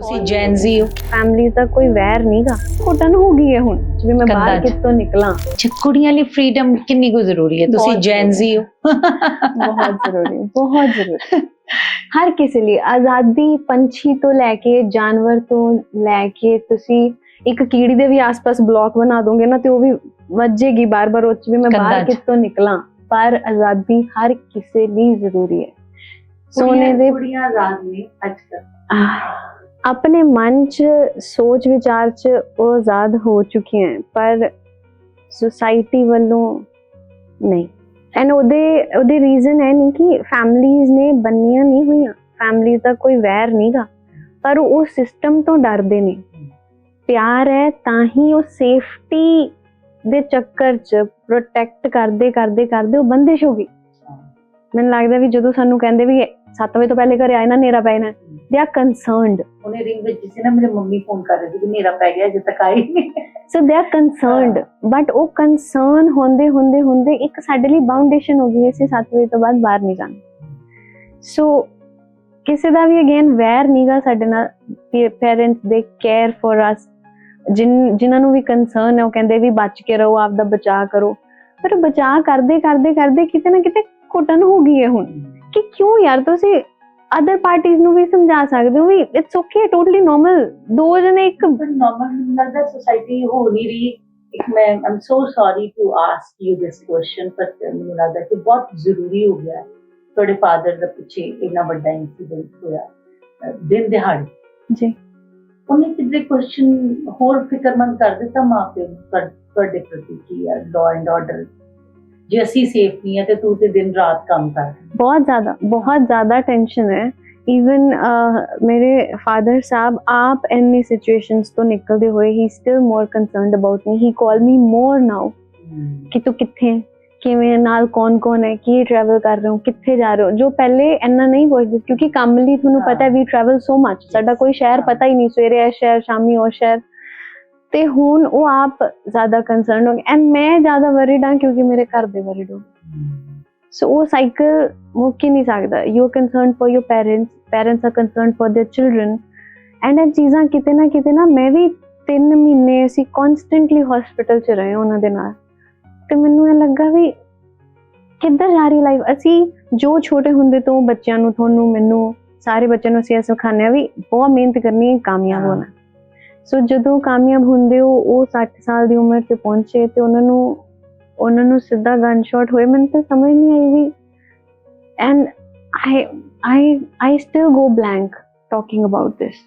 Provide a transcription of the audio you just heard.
ਤੁਸੀਂ ਜੈਨਜ਼ੀ ਹੋ। ਫੈਮਿਲੀ ਦਾ ਕੋਈ ਵੈਰ ਨਹੀਂਗਾ ਘੁੱਟਣ ਹੋ ਗਈ ਹੈ ਹੁਣ। ਜਿਵੇਂ ਮੈਂ ਬਾਹਰ ਕੰਧਾਂ 'ਚ। ਕਿੱਥੋਂ ਨਿਕਲਾਂ। ਅੱਛਾ ਕੁੜੀਆਂ ਲਈ ਫ੍ਰੀडम ਕਿੰਨੀ ਕੁ ਜ਼ਰੂਰੀ ਹੈ? ਤੁਸੀਂ ਬਹੁਤ ਜੈਨਜ਼ੀ ਹੋ। ਬਹੁਤ ਜ਼ਰੂਰੀ ਹੈ, ਬਹੁਤ ਜ਼ਰੂਰੀ। ਹੈ। ਹਰ ਕਿਸੇ ਲਈ ਆਜ਼ਾਦੀ ਪੰਛੀ ਤੋਂ ਲੈ ਕੇ ਜਾਨਵਰ ਤੋਂ ਲੈ ਕੇ ਤੁਸੀਂ ਇੱਕ ਕੀੜੀ ਦੇ ਵੀ ਆਸ-ਪਾਸ ਬਲੌਕ ਬਣਾ ਦੋਗੇ ਨਾ ਤੇ ਉਹ ਵੀ ਵੱਜੇਗੀ ਬਾਰ-ਬਾਰ ਉਹ 'ਚ ਵੀ ਮੈਂ ਕੰਧਾਂ ਬਾਹਰ 'ਚ। ਕਿੱਥੋਂ ਨਿਕਲਾਂ। ਪਰ ਆਜ਼ਾਦੀ ਹਰ ਕਿਸੇ ਲਈ ਜ਼ਰੂਰੀ ਹੈ। ਸੋਨੇ ਦੇ ਕੁੜੀਆਂ ਆਜ਼ਾਦ ਨੇ ਅੱਜ ਕੱਲ੍ਹ ਆਪਣੇ ਮਨ 'ਚ ਸੋਚ ਵਿਚਾਰ 'ਚ ਉਹ ਆਜ਼ਾਦ ਹੋ ਚੁੱਕੀਆਂ ਹੈ, ਪਰ ਸੁਸਾਇਟੀ ਵੱਲੋਂ ਨਹੀਂ ਐਂਡ ਉਹਦੇ ਉਹਦੇ ਰੀਜ਼ਨ ਹੈ ਨਹੀਂ ਕਿ ਫੈਮਲੀਆਂ ਨੇ ਬੰਨੀਆਂ ਨਹੀਂ ਹੋਈਆਂ ਫੈਮਲੀ ਦਾ ਕੋਈ ਵੈਰ ਨਹੀਂਗਾ ਪਰ ਉਹ ਸਿਸਟਮ ਤੋਂ ਡਰਦੇ ਨੇ ਪਿਆਰ ਹੈ ਤਾਂ ਹੀ ਉਹ ਸੇਫਟੀ ਦੇ ਚੱਕਰ 'ਚ ਪ੍ਰੋਟੈਕਟ ਕਰਦੇ ਕਰਦੇ ਕਰਦੇ ਉਹ ਬੰਦਿਸ਼ ਹੋ ਗਈ ਮੈਨੂੰ ਲੱਗਦਾ ਵੀ ਜਦੋਂ ਸਾਨੂੰ ਕਹਿੰਦੇ ਵੀ 7 ਵਜੇ ਤੋਂ ਪਹਿਲੇ ਘਰੇ ਆਏ ਨਾ ਨੇਰਾ ਪੈ ਜਾਣਾ। ਦੇ ਆਰ ਕਨਸਰਨਡ ਉਹਨੇ ਰਿੰਗ ਵਿੱਚ ਸੀ ਨਾ ਮੇਰੇ ਮੰਮੀ ਫੋਨ ਕਰ ਰਹੀ ਸੀ ਕਿ ਮੇਰਾ ਪੈ ਗਿਆ ਅਜੇ ਤੱਕ ਆਈ ਨਹੀਂ so they are concerned but ਉਹ ਕਨਸਰਨ ਹੁੰਦੇ ਹੁੰਦੇ ਹੁੰਦੇ ਇੱਕ ਸਾਡੇ ਲਈ ਬਾਉਂਡੇਸ਼ਨ ਹੋ ਗਈ ਅਸੀਂ 7 ਵਜੇ ਤੋਂ ਬਾਅਦ ਬਾਹਰ ਨਹੀਂ ਜਾਣਾ। ਸੋ ਕਿਸੇ ਦਾ ਵੀ ਅਗੇਨ ਵੈਰ ਨਹੀਂਗਾ ਸਾਡੇ ਨਾਲ ਪੇਰੈਂਟਸ ਦੇ ਕੇਅਰ ਫॉर ਅਸ ਜਿਨ ਜਿਨ੍ਹਾਂ ਨੂੰ ਵੀ ਕਨਸਰਨ ਹੈ ਉਹ ਕਹਿੰਦੇ ਵੀ ਬਚ ਕੇ ਰਹੋ ਆਪ ਦਾ ਬਚਾਅ ਕਰੋ। ਪਰ ਬਚਾਅ ਕਰਦੇ ਕਰਦੇ ਕਰਦੇ ਕਿਤੇ ਨਾ ਕਿਤੇ ਘੁੱਟਣ ਹੋ ਗਈ ਹੈ ਹੁਣ। ਕਿ ਕਿਉਂ ਯਾਰ ਤੁਸੀਂ ਅਦਰ ਪਾਰਟੀਆਂ ਨੂੰ ਵੀ ਸਮਝਾ ਸਕਦੇ ਹੋ ਵੀ ਇਟਸ ਓਕੇ ਟੋਟਲੀ ਨਾਰਮਲ ਦੋ ਜਣੇ ਇੱਕ ਨਾਰਮਲ ਲੱਗਦਾ ਸੋਸਾਇਟੀ ਹੋ ਨਹੀਂ ਰਹੀ। ਇੱਕ ਮੈਂ am so sorry to ask you this question ਪਰ ਮੈਨੂੰ ਲੱਗਦਾ ਕਿ ਬਹੁਤ ਜ਼ਰੂਰੀ ਹੋ ਗਿਆ। ਤੁਹਾਡੇ ਫਾਦਰ ਦਾ ਪਿੱਛੇ ਇੰਨਾ ਵੱਡਾ ਇਨਸੀਡੈਂਟ ਹੋਇਆ ਦਿਨ ਦਿਹਾੜੇ। ਜੀ। ਉਹਨੇ ਕਿਤੇ ਕੁਐਸਚਨ ਹੋਰ ਫਿਕਰਮੰਦ ਕਰ ਦਿੱਤਾ ਮਾਪੇ ਨੂੰ ਤੁਹਾ- ਤੁਹਾਡੇ ਪ੍ਰਤੀ ਕੀ ਹੈ? ਲਾਅ ਐਂਡ ਆਰਡਰ ਜੇ ਅਸੀਂ ਸੇਫ ਨਹੀਂ ਹੈ ਤੇ ਤੂੰ ਤੇ ਦਿਨ ਰਾਤ ਕੰਮ ਕਰ बहुत ज्यादा बहुत ज्यादा टेंशन है इवन मेरे फादर साहब आप एनी सिचुएशंस तो निकलते हुए ही still more concerned about me he call me more now ਕਿ ਤੂੰ ਕਿੱਥੇ ਹੈ ਕਿਵੇਂ ਹੈ, ਨਾਲ ਕੌਣ ਕੌਣ ਹੈ ਕੀ ਟਰੈਵਲ ਕਰ ਰਹੇ ਹੋ ਕਿੱਥੇ ਜਾ ਰਹੇ ਹੋ ਜੋ ਪਹਿਲੇ ਇੰਨਾ ਨਹੀਂ ਪੁੱਛਦੇ ਸੀ, ਕਿਉਂਕਿ ਕੰਮ ਲਈ ਤੁਹਾਨੂੰ ਪਤਾ ਹੈ ਵੀ ਟਰੈਵਲ ਸੋ ਮੱਚ ਸਾਡਾ ਕੋਈ ਸ਼ਹਿਰ ਪਤਾ ਹੀ ਨਹੀਂ ਸਵੇਰੇ ਇਹ ਸ਼ਹਿਰ ਸ਼ਾਮੀ ਉਹ ਸ਼ਹਿਰ ਤੇ ਹੁਣ ਉਹ ਆਪ ਜ਼ਿਆਦਾ ਕੰਸਰਨ ਹੋ ਗਏ। ਐਂਡ ਮੈਂ ਜ਼ਿਆਦਾ ਵਰੀਡ ਹਾਂ ਕਿਉਂਕਿ ਮੇਰੇ ਘਰ ਦੇ ਵਰੀਡ ਹੋ ਸੋ ਉਹ ਸਾਈਕਲ ਮੁੱਕ ਹੀ ਨਹੀਂ ਸਕਦਾ। You concerned for your parents parents are concerned for their children and ਇਹ ਚੀਜ਼ਾਂ ਕਿਤੇ ਨਾ ਕਿਤੇ ਨਾ ਮੈਂ ਵੀ 3 ਮਹੀਨੇ ਅਸੀਂ ਕਨਸਟੈਂਟਲੀ ਹਸਪੀਟਲ 'ਚ ਰਹੇ ਉਹਨਾਂ ਦੇ ਨਾਲ। ਤੇ ਮੈਨੂੰ ਇਹ ਲੱਗਾ ਵੀ ਕਿੱਧਰ ਜਾ ਰਹੀ ਲਾਈਫ ਅਸੀਂ ਜੋ ਛੋਟੇ ਹੁੰਦੇ ਤੋਂ ਬੱਚਿਆਂ ਨੂੰ ਤੁਹਾਨੂੰ ਮੈਨੂੰ ਸਾਰੇ ਬੱਚਿਆਂ ਨੂੰ ਅਸੀਂ ਇਹ ਸਿਖਾਉਂਦੇ ਆ ਵੀ ਬਹੁਤ ਮਿਹਨਤ ਕਰਨੀ ਹੈ ਕਾਮਯਾਬ ਹੋਣਾ। ਸੋ ਜਦੋਂ ਕਾਮਯਾਬ ਹੁੰਦੇ ਹੋ, ਉਹ 60 ਸਾਲ ਦੀ ਉਮਰ ਤੇ ਪਹੁੰਚੇ ਤੇ ਉਹਨਾਂ ਨੂੰ ਉਹਨਾਂ ਨੂੰ ਸਿੱਧਾ ਗਨ ਸ਼ਾਟ ਹੋਏ, ਮੈਨੂੰ ਤਾਂ ਸਮਝ ਨਹੀਂ ਆਈ ਵੀ and I I I still go blank talking about this